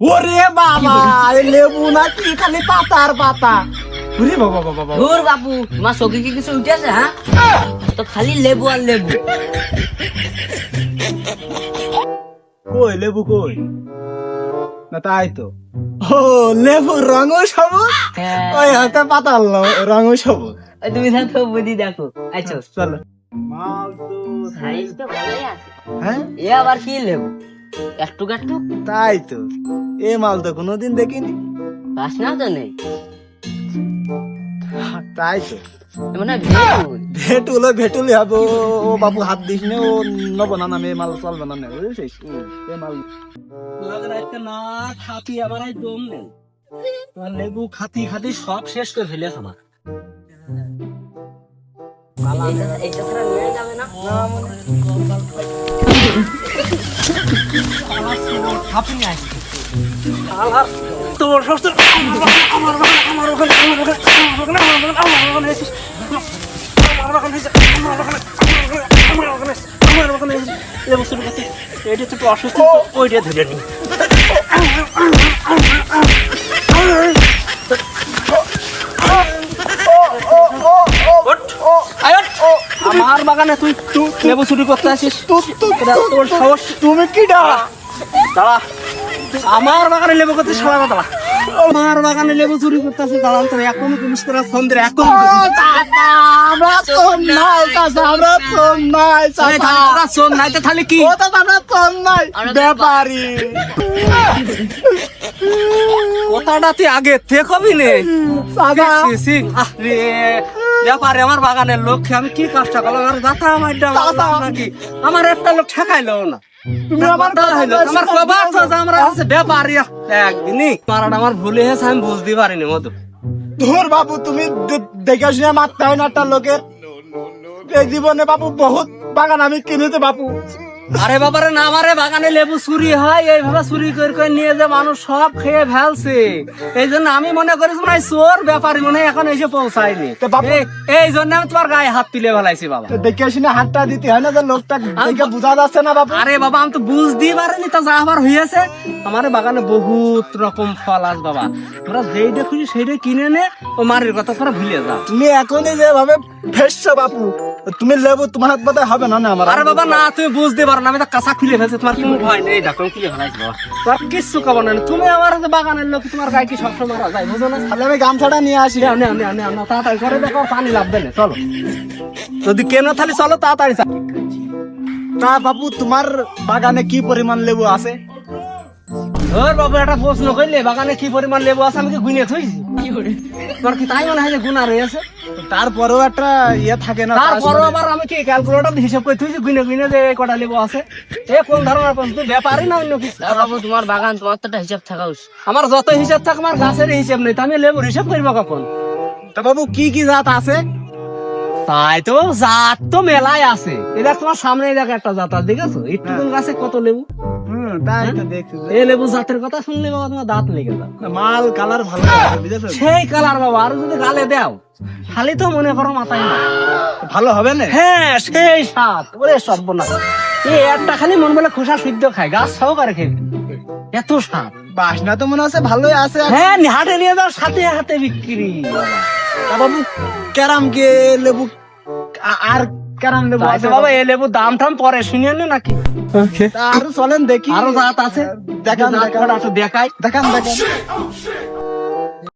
ওরে বাবা এই লেবু নাকি খালি পাতা আর পাতা। ওরে বাবা বাবা বাবা। ধুর বাপু তোমার চোখে কি কিছু উঠেছে হ্যাঁ? তো খালি লেবু আর লেবু। কই লেবু কই? না তাই তো। ও লেবু রঙও সবুজ? হ্যাঁ। ওই হাতে পাতা রঙও সবুজ। ওই তুমি দেখো বুদ্ধি দেখো। আচ্ছা চলো। মাল তো সাইজটা ভালোই আছে। হ্যাঁ? এ আবার কি লেবু? একটু একটু। তাই তো। এ মাল তো কোনোদিন দেখিনি। বাসনাও তো নেই। তাই তো। মানে ভেটুল। ভেটুল হবে ও ও বাবু হাত দিস নে ও নব না নামে এ মাল চলবে না নে বুঝেছিস? এ মাল। না খাতি আমার এই দম নেই। তোমার লেবু খাতি খাতি সব শেষ করে ফেলেছে আমার। এইটা এইটা ছাড়া নিয়ে যাবে না? তোর শ্বশুর আমার ওখানে আমার ওখানে আমার ওখানে আমার ওখানে আমার ওখানে আমার ওখানে আমার ওখানে আমার ওখানে আমার ওখানে আমার ওখানে এসেছিস। শুরু করতে এটা একটু অসুস্থ ওইটা ধরে নি আমার বাগানে তুই লেবু চুরি করতে আসিস। তোর সাহস। তুমি কি ডা দাঁড়া। আমার বাগানে লেবু করতে সারা কথা আমার বাগানে লেবু চুরি করতে আছে দাঁড়ান তো এখন পুলিশ করার সন্ধ্যে এখন আমরা নাই আমরা নাই শোন নাই তো তাহলে কি? ও তো আমরা নাই ব্যাপারি। কথাটা তুই আগে নে। সি, আরে, ব্যাপারে আমার বাগানের লক্ষ্যে আমি কি কাজটা করলাম? আর দাতা আমার আমার একটা লোক ঠেকাইলো না। তুমি আমার আমার কবার চাচা, আমরা হচ্ছে ব্যাপারী। একদিনই মারাটা আমার ভুলে গেছে আমি বুঝতে পারিনি মতো ধর বাবু তুমি দেখে শুনে মারতে হয় না একটা লোকের। এই জীবনে বাবু বহুত বাগান আমি কিনিতে বাবু। আরে বাবারে না আমারে বাগানে লেবু চুরি হয় এইভাবে চুরি করে করে নিয়ে যে মানুষ সব খেয়ে ফেলছে। এই জন্য আমি মনে করেছি মানে চোর ব্যাপারী মনে হয় এখন এসে পৌঁছায়নি। এই- এই জন্য আমি তোমার গায়ে হাত তুলে ফেলাইছি বাবা। দেখে শুনে হাতটা দিতে হয় না যে লোকটা দেখে বোঝা যাচ্ছে না বাবু আরে বাবা আমি তো বুঝতেই পারিনি তা যা আমার হয়েছে। আমার বাগানে বহুত রকম ফল আস বাবা। তোরা যেইটা খুশি সেইটা কিনে নে ও মারির কথা তোরা ভুলে যা। তুমি এখনই যেভাবে ফেসছো বাপু তুমি লেবু তোমার হাত পাতায় হবে না না আমার আরে বাবা না তুমি বুঝতে পারো না আমি তো কাঁচা খুলে ফেলছি তোমার কোনো ভয় নেই দেখো খুলে ফেলাইছি বাবা। তোমার কিচ্ছু খবর নেই তুমি আমার বাগানের লোক তোমার গায়ে কি সবসময় মারা যায় বুঝো না? তাহলে আমি গামছাটা নিয়ে আসি। নেও, নেও, নেও, নেও, তাড়াতাড়ি করে দেখো পানি লাগবে না চলো। যদি কেন তাহলে চলো তাড়াতাড়ি। তা বাবু তোমার বাগানে কি পরিমাণ লেবু আছে? ওর বাবু একটা প্রশ্ন করলে বাগানে কি পরিমাণ লেবু আছে আমি কি গুনে থইছি তোর কি তাই মনে হয় যে গুণা রয়েছে? তারপরেও একটা ইয়ে থাকে না তারপরও আবার আমি কি ক্যালকুলেটর হিসাব করে থইছি গুনে গুনে যে এই কটা লেবু আছে? এ কোন ধরনের ব্যাপারই না অন্য কিছু। বাবু তোমার বাগান তোমার তো একটা হিসাব থাকা উচিত। আমার যত হিসাব থাক আমার গাছের হিসাব নেই তা আমি লেবুর হিসাব করব কখন? তা বাবু কি কি জাত আছে? তাই তো জাত তো মেলায় আছে। এটা তোমার সামনে দেখো একটা জাত আছে দেখেছ? একটু গাছে কত লেবু? হুম তাই তো দেখছি এই লেবু জাতের কথা শুনলে বাবা তোমার দাঁত লেগে যাবে। মাল কালার ভালো বুঝেছ? সেই কালার বাবা আর যদি গালে দাও খালি তো মনে করো মাথায় না। ভালো হবে না? হ্যাঁ সেই সাত ওরে সর্বনাশ। এই একটা খালি মন বলে খোসা সিদ্ধ খায় গাছ সহকারে খেয়ে এত সাত বাসনা তো মনে হচ্ছে ভালোই আছে। হ্যাঁ হাটে নিয়ে যাও সাথে হাতে বিক্রি। বাবু ক্যারাম কে লেবু আর ক্যারাম লেবু আছে বাবা এই লেবু দাম টাম পরে শুনিয়ে নে নাকি? আরও চলেন দেখি। আরও জাত আছে। দেখান জাত দেখান। আছে দেখাই। দেখান দেখান।